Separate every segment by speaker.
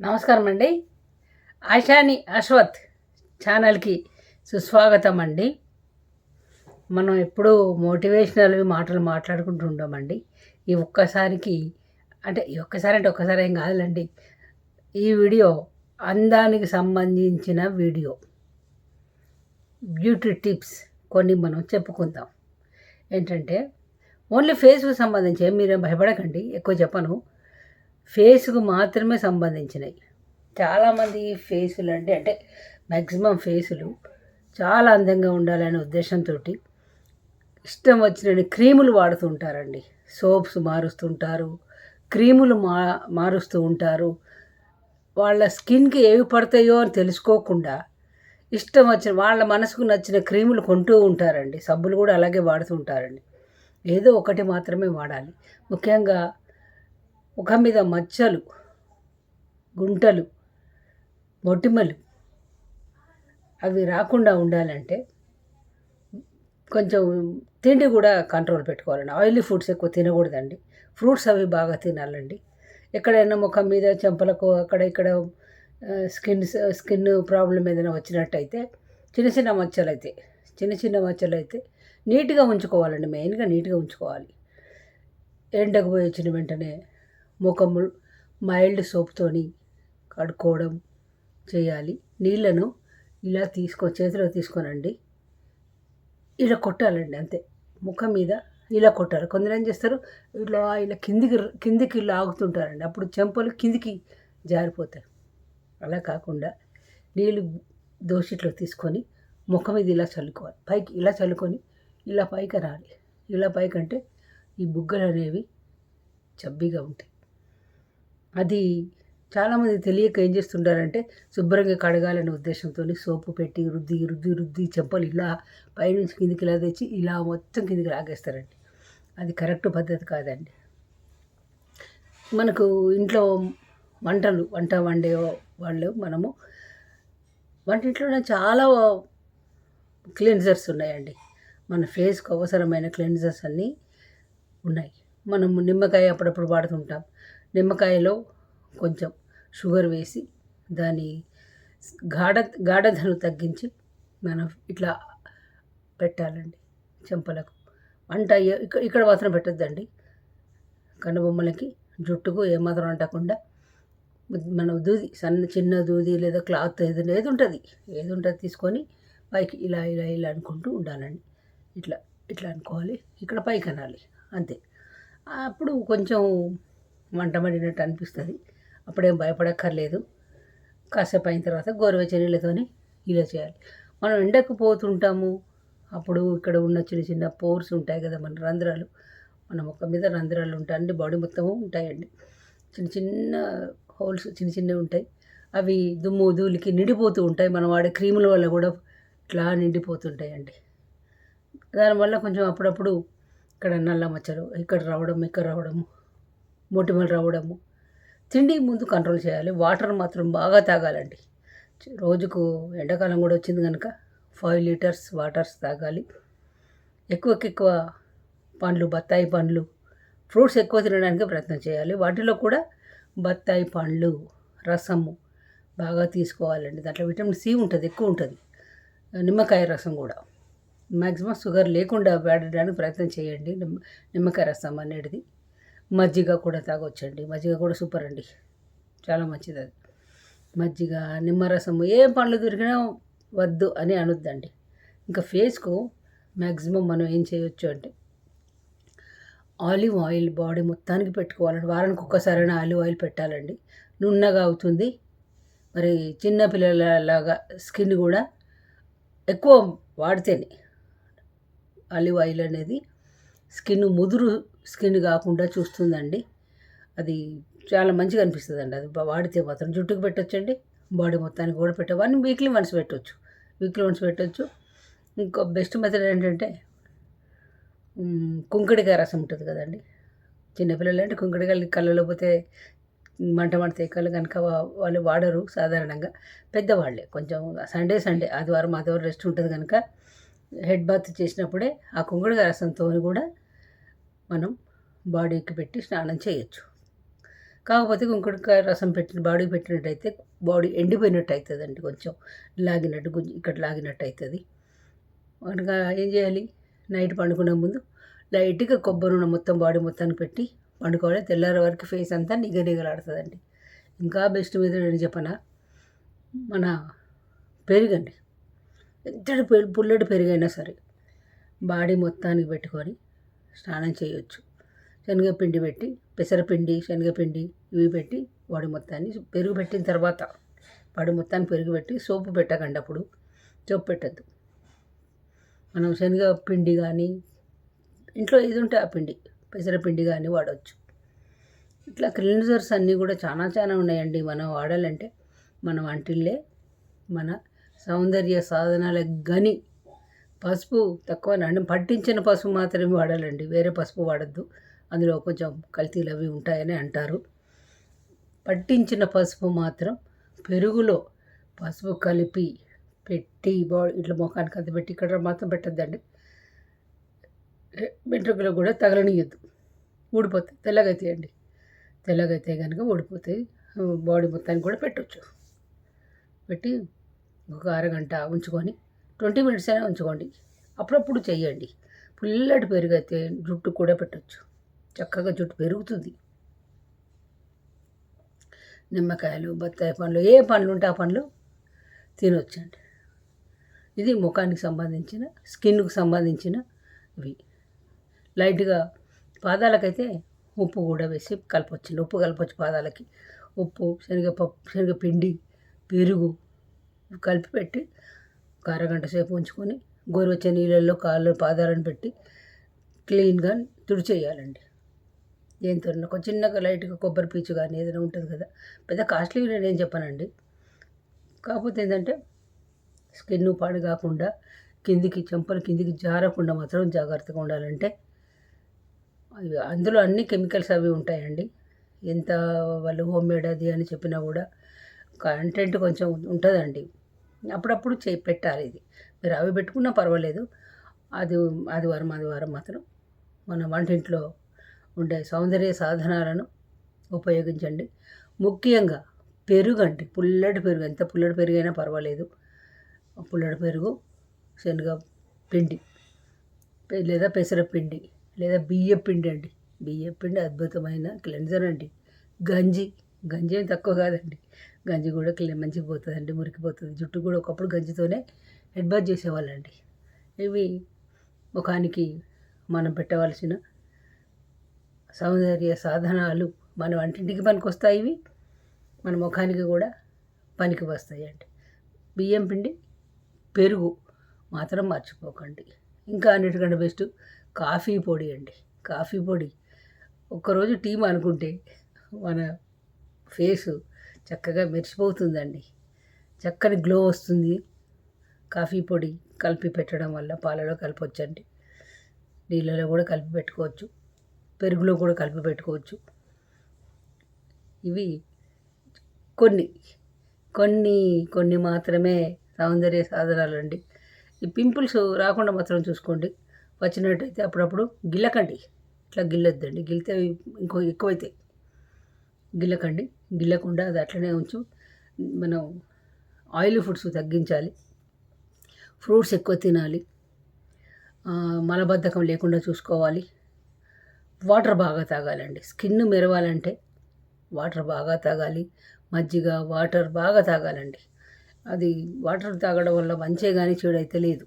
Speaker 1: నమస్కారం అండి. ఆశాని అశ్వత్ ఛానల్కి సుస్వాగతం అండి మనం ఎప్పుడూ మోటివేషనల్ మాటలు మాట్లాడుకుంటూ ఉంటామండి ఈ ఒక్కసారికి అంటే ఈ ఒక్కసారి అంటే ఒక్కసారి ఏం కాదులండి. ఈ వీడియో అందానికి సంబంధించిన వీడియో. బ్యూటీ టిప్స్ కొన్ని మనం చెప్పుకుందాం. ఏంటంటే ఓన్లీ ఫేస్కు సంబంధించి మీరేం భయపడకండి. ఎక్కువ చెప్పను. ఫేస్కు మాత్రమే సంబంధించినవి చాలామంది ఫేసులు అంటే అంటే మ్యాక్సిమం ఫేసులు చాలా అందంగా ఉండాలనే ఉద్దేశంతో ఇష్టం వచ్చిన క్రీములు వాడుతూ ఉంటారండి. సోప్స్ మారుస్తుంటారు క్రీములు మా మారుస్తూ ఉంటారు. వాళ్ళ స్కిన్కి ఏవి పడతాయో అని తెలుసుకోకుండా ఇష్టం వచ్చిన వాళ్ళ మనసుకు నచ్చిన క్రీములు కొంటూ ఉంటారండి. సబ్బులు కూడా అలాగే వాడుతూ ఉంటారండి. ఏదో ఒకటి మాత్రమే వాడాలి. ముఖ్యంగా ముఖం మీద మచ్చలు గుంటలు మొటిమలు అవి రాకుండా ఉండాలంటే కొంచెం తిండి కూడా కంట్రోల్ పెట్టుకోవాలండి. ఆయిలీ ఫుడ్స్ ఎక్కువ తినకూడదండి. ఫ్రూట్స్ అవి బాగా తినాలండి. ఎక్కడైనా ముఖం మీద చెంపలకు అక్కడ ఇక్కడ స్కిన్ స్కిన్ ప్రాబ్లం ఏదైనా వచ్చినట్టయితే చిన్న చిన్న మచ్చలు అయితే చిన్న చిన్న మచ్చలు అయితే నీట్గా ఉంచుకోవాలండి. మెయిన్గా నీట్గా ఉంచుకోవాలి. ఎండకు పోయి వచ్చిన వెంటనే ముఖము మైల్డ్ సోప్తోని కడుక్కోవడం చేయాలి. నీళ్ళను ఇలా తీసుకో చేతిలో తీసుకోనండి. ఇలా కొట్టాలండి అంతే. ముఖం మీద ఇలా కొట్టాలి. కొందరు ఏం చేస్తారు? ఇలా ఇలా కిందికి కిందికి లాగుతుంటారండి. అప్పుడు చెంపలు కిందికి జారిపోతాయి. అలా కాకుండా నీళ్ళు దోషిట్లో తీసుకొని ముఖం మీద ఇలా చల్లుకోవాలి. పైకి ఇలా చల్లుకొని ఇలా పైకి రాలి. ఇలా పైకి అంటే ఈ బుగ్గలు అనేవి చబ్బీగా ఉంటాయి. అది చాలామంది తెలియక ఏం చేస్తుంటారంటే శుభ్రంగా కడగాలనే ఉద్దేశంతో సోపు పెట్టి రుద్ది రుద్ది రుద్ది చెంపలు ఇలా పైనుంచి కిందికి ఇలా తెచ్చి ఇలా మొత్తం కిందికి లాగేస్తారండి. అది కరెక్ట్ పద్ధతి కాదండి. మనకు ఇంట్లో వంటలు వంట వండే వాళ్ళు మనము వంటింట్లోనే చాలా క్లెన్జర్స్ ఉన్నాయండి. మన ఫేస్కు అవసరమైన క్లెన్జర్స్ అన్నీ ఉన్నాయి. మనము నిమ్మకాయ అప్పుడప్పుడు వాడుతుంటాం. నిమ్మకాయలో కొంచెం షుగర్ వేసి దాని గాఢ గాఢతను తగ్గించి మనం ఇట్లా పెట్టాలండి చెంపలకు. వంట ఇక్కడ ఇక్కడ మాత్రం పెట్టద్దండి. కనుబొమ్మలకి జుట్టుకు ఏమాత్రం అంటకుండా మన దూది సన్న చిన్న దూది లేదా క్లాత్ ఏది ఏది ఉంటుంది ఏది ఉంటుంది తీసుకొని పైకి ఇలా ఇలా ఇలా అనుకుంటూ ఉండాలండి. ఇట్లా ఇట్లా అనుకోవాలి. ఇక్కడ పైకి అనాలి అంతే. అప్పుడు కొంచెం వంట పడినట్టు అనిపిస్తుంది. అప్పుడేం భయపడక్కర్లేదు. కాసేపు అయిన తర్వాత గోరువెచ్చని నీళ్ళతోని ఇలా చేయాలి. మనం ఎండకు పోతుంటాము. అప్పుడు ఇక్కడ ఉన్న చిన్న చిన్న పోర్స్ ఉంటాయి కదా మన రంధ్రాలు. మన ముఖం మీద రంధ్రాలు ఉంటాయండి బాడీ మొత్తము ఉంటాయండి. చిన్న చిన్న హోల్స్ చిన్న చిన్నవి ఉంటాయి. అవి దుమ్ము ధూళికి నిండిపోతూ ఉంటాయి. మనం వాడే క్రీముల వల్ల కూడా ఇట్లా నిండిపోతుంటాయండి. దానివల్ల కొంచెం అప్పుడప్పుడు ఇక్కడ నల్ల మచ్చలు ఇక్కడ రావడం ఇక్కడ రావడము మొటిమలు రావడము తిండి ముందు కంట్రోల్ చేయాలి. వాటర్ మాత్రం బాగా తాగాలండి. రోజుకు ఎండాకాలం కూడా వచ్చింది కనుక ఫైవ్ లీటర్స్ వాటర్స్ తాగాలి. ఎక్కువకెక్కువ పండ్లు బత్తాయి పండ్లు ఫ్రూట్స్ ఎక్కువ తినడానికి ప్రయత్నం చేయాలి. వాటిలో కూడా బత్తాయి పండ్లు రసము బాగా తీసుకోవాలండి. దాంట్లో విటమిన్ సి ఉంటుంది ఎక్కువ ఉంటుంది. నిమ్మకాయ రసం కూడా. మ్యాక్సిమం షుగర్ లేకుండా వాడడానికి ప్రయత్నం చేయండి. నిమ్మ నిమ్మకాయ రసం అనేది మజ్జిగ కూడా తాగొచ్చండి. మజ్జిగ కూడా సూపర్ అండి. చాలా మంచిది అది. మజ్జిగ నిమ్మరసం ఏం పండ్లు దొరికినా వద్దు అని అనొద్దండి. ఇంకా ఫేస్కు మ్యాక్సిమం మనం ఏం చేయొచ్చు అంటే ఆలివ్ ఆయిల్ బాడీ మొత్తానికి పెట్టుకోవాలండి. వారానికి ఒక్కసారైనా ఆలివ్ ఆయిల్ పెట్టాలండి. నున్నగా అవుతుంది. మరి చిన్న పిల్లలలాగా స్కిన్ కూడా ఎక్కువ వాడితేనే ఆలివ్ ఆయిల్ అనేది స్కిన్ ముదురు స్కిన్ కాకుండా చూస్తుందండి. అది చాలా మంచిగా అనిపిస్తుంది అండి అది వాడితే మాత్రం జుట్టుకు పెట్టొచ్చండి బాడీ మొత్తానికి కూడా పెట్ట వన్ వీక్లీ వన్స్ పెట్టవచ్చు వీక్లీ వన్స్ పెట్టవచ్చు ఇంకో బెస్ట్ మెథడ్ ఏంటంటే కుంకుడికాయ రసం ఉంటుంది కదండి. చిన్నపిల్లలు అంటే కుంకుడికాయలు కళ్ళలో పోతే మంట మంట కళ్ళు కనుక వాళ్ళు వాడరు సాధారణంగా. పెద్దవాళ్ళే కొంచెం సండే సండే ఆదివారం ఆదివారం రెస్ట్ ఉంటుంది కనుక హెడ్ బాత్ చేసినప్పుడే ఆ కుంకుడికాయ రసంతో కూడా మనం బాడీకి పెట్టి స్నానం చేయొచ్చు. కాకపోతే కుంకుడుకాయ రసం పెట్టిన బాడీ పెట్టినట్టయితే బాడీ ఎండిపోయినట్టు అవుతుందండి కొంచెం. లాగినట్టు గుంజి ఇక్కడ లాగినట్టు అవుతుంది కనుక ఏం చేయాలి? నైట్ పండుకునే ముందు లైట్గా కొబ్బరి నూనె మొత్తం బాడీ మొత్తాన్ని పెట్టి పండుకోవాలి. తెల్లారి వరకు ఫేస్ అంతా నిగ నిగలాడుతుందండి ఇంకా బెస్ట్ మీద నేను చెప్పనా? మన పెరుగండి. ఎంతటి పుల్లటి పెరుగైనా సరే బాడీ మొత్తానికి పెట్టుకొని స్నానం చేయొచ్చు. శనగపిండి పెట్టి పెసరపిండి శనగపిండి ఇవి పెట్టి వాడి మొత్తాన్ని పెరుగు పెట్టిన తర్వాత వాడి మొత్తాన్ని పెరుగు పెట్టి సోపు పెట్టకండి అప్పుడు సోపు పెట్టద్దు. మనం శనగపిండి కానీ ఇంట్లో ఏది ఉంటే ఆ పిండి పెసరపిండి కానీ వాడవచ్చు ఇట్లా క్లిన్జర్స్ అన్నీ కూడా చాలా చాలా ఉన్నాయండి. మనం వాడాలంటే మన వంటిల్లే మన సౌందర్య సాధనాలకు గని పసుపు తక్కువ అంటే పట్టించిన పసుపు మాత్రమే వాడాలండి. వేరే పసుపు వాడద్దు. అందులో కొంచెం కల్తీలు అవి ఉంటాయని అంటారు. పట్టించిన పసుపు మాత్రం పెరుగులో పసుపు కలిపి పెట్టి బాడీ ఇట్లా ముఖానికి అంత పెట్టి ఇక్కడ మాత్రం పెట్టద్దండి. వెంట్రుకలు కూడా తగలనియద్దు. ఊడిపోతాయి. తెల్లగైతాయండి తెల్లగైతే కనుక ఊడిపోతాయి. బాడీ మొత్తానికి కూడా పెట్టవచ్చు పెట్టి ఒక అరగంట ఉంచుకొని ట్వంటీ మినిట్స్ అయినా ఉంచుకోండి. అప్పుడప్పుడు చేయండి పుల్లటి పెరుగు అయితే జుట్టు కూడా పెట్టచ్చు. చక్కగా జుట్టు పెరుగుతుంది. నిమ్మకాయలు బత్తాయి పండ్లు ఏ పండ్లు ఉంటే ఆ పండ్లు తినొచ్చండి. ఇది ముఖానికి సంబంధించిన స్కిన్కు సంబంధించిన ఇవి. లైట్గా పాదాలకైతే ఉప్పు కూడా వేసి కలపచ్చు ఉప్పు కలపచ్చు పాదాలకి. ఉప్పు శనగపప్పు శనగపిండి పెరుగు కలిపి పెట్టి ఒక అరగంట సేపు ఉంచుకొని గోరువెచ్చ నీళ్ళల్లో కాళ్ళు పాదాలను పెట్టి క్లీన్గా తుడిచేయాలండి. దేంతో ఒక చిన్నగా లైట్గా కొబ్బరి పీచు కానీ ఏదైనా ఉంటుంది కదా. పెద్ద కాస్ట్లీ నేను చెప్పానండి. కాకపోతే ఏంటంటే స్కిన్ పాడు కాకుండా కిందికి చెంపలు కిందికి జారకుండా మాత్రం జాగ్రత్తగా ఉండాలంటే అవి అందులో అన్ని కెమికల్స్ అవి ఉంటాయండి. ఎంత వాళ్ళు హోమ్ మేడ్ అది అని చెప్పినా కూడా కంటెంట్ కొంచెం ఉంటుందండి. అప్పుడప్పుడు చే పెట్టాలి ఇది. మీరు అవి పెట్టుకున్నా పర్వాలేదు. అది ఆదివారం ఆదివారం మాత్రం మన వంటింట్లో ఉండే సౌందర్య సాధనాలను ఉపయోగించండి. ముఖ్యంగా పెరుగు అండి. పుల్లటి పెరుగు. ఎంత పుల్లటి పెరుగు అయినా పర్వాలేదు. పుల్లటి పెరుగు శనగ పిండి లేదా పెసరపిండి లేదా బియ్య పిండి అండి. బియ్య పిండి అద్భుతమైన క్లెన్జర్ అండి. గంజి గంజి ఏం తక్కువ కాదండి. గంజి కూడా క్లీన్ మంచిగా పోతుందండి మురికిపోతుంది. జుట్టు కూడా ఒకప్పుడు గంజితోనే హెడ్ బాత్ చేసేవాళ్ళండి. ఇవి ముఖానికి మనం పెట్టవలసిన సౌందర్య సాధనాలు మన వంటింటికి పనికి వస్తాయి ఇవి. మన ముఖానికి కూడా పనికి వస్తాయి అండి బియ్యం పిండి పెరుగు మాత్రం మర్చిపోకండి. ఇంకా అన్నిటికంటే బెస్ట్ కాఫీ పొడి అండి. కాఫీ పొడి ఒక్కరోజు టీం అనుకుంటే మన ఫేసు చక్కగా మెరిసిపోతుందండి. చక్కని గ్లో వస్తుంది. కాఫీ పొడి కలిపి పెట్టడం వల్ల పాలలో కలపొచ్చండి. నీళ్ళలో కూడా కలిపి పెట్టుకోవచ్చు. పెరుగులో కూడా కలిపి పెట్టుకోవచ్చు. ఇవి కొన్ని కొన్ని కొన్ని మాత్రమే సౌందర్య సాధనాలు అండి ఈ పింపుల్స్ రాకుండా మాత్రం చూసుకోండి. వచ్చినట్టయితే అప్పుడప్పుడు గిల్లకండి ఇట్లా గిల్లొద్దండి. గిల్తే ఇంకో ఎక్కువైతే గిల్లకండి. గిల్లకుండా అది అట్లనే ఉంచు. మనం ఆయిల్ ఫుడ్స్ తగ్గించాలి. ఫ్రూట్స్ ఎక్కువ తినాలి. మలబద్ధకం లేకుండా చూసుకోవాలి. వాటర్ బాగా తాగాలండి. స్కిన్ మెరవాలంటే వాటర్ బాగా తాగాలి. మజ్జిగ వాటర్ బాగా తాగాలండి. అది వాటర్ తాగడం వల్ల మంచే కానీ చెడైతే లేదు.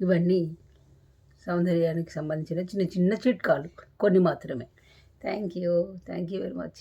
Speaker 1: ఇవన్నీ సౌందర్యానికి సంబంధించిన చిన్న చిన్న చిట్కాలు. కొన్ని మాత్రమే. Thank you. Thank you very much.